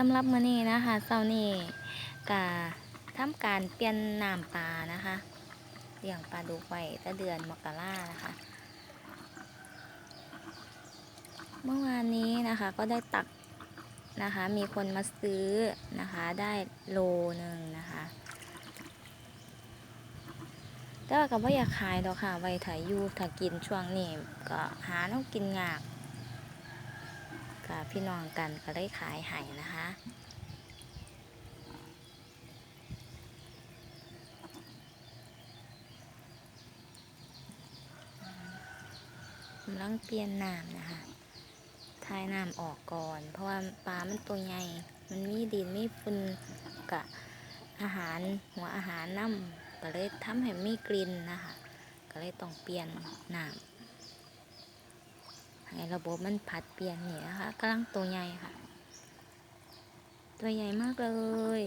สำหรับมื้อนี้นะคะเช้านี้ก็ทำการเปลี่ยนน้ำปลานะคะเลี้ยงปลาดุกไว้ตั้งเดือนมกรานะคะ เมื่อวานนี้นะคะก็ได้ตักนะคะ มีคนมาซื้อนะคะ ได้โลหนึ่งนะคะแต่ว่าก็บ่อยากขายดอกค่ะ ไว้ถ่ายยูถ้ากินช่วงนี้ก็หาต้องกินงาก กับพี่น้องกันก็ได้ขายให้นะคะกำลังเปลี่ยนน้ำนะคะทายน้ำออกก่อน เพราะว่าปลามันตัวใหญ่ มันมีดินมีฝุ่นกับอาหารหัวอาหารน้ำก็เลยทำให้มีกลิ่นนะคะ ก็เลยต้องเปลี่ยนน้ำ ให้ระบบมันผัดเปลี่ยนนี่นะคะกำลังตัวใหญ่ค่ะ ตัวใหญ่มากเลย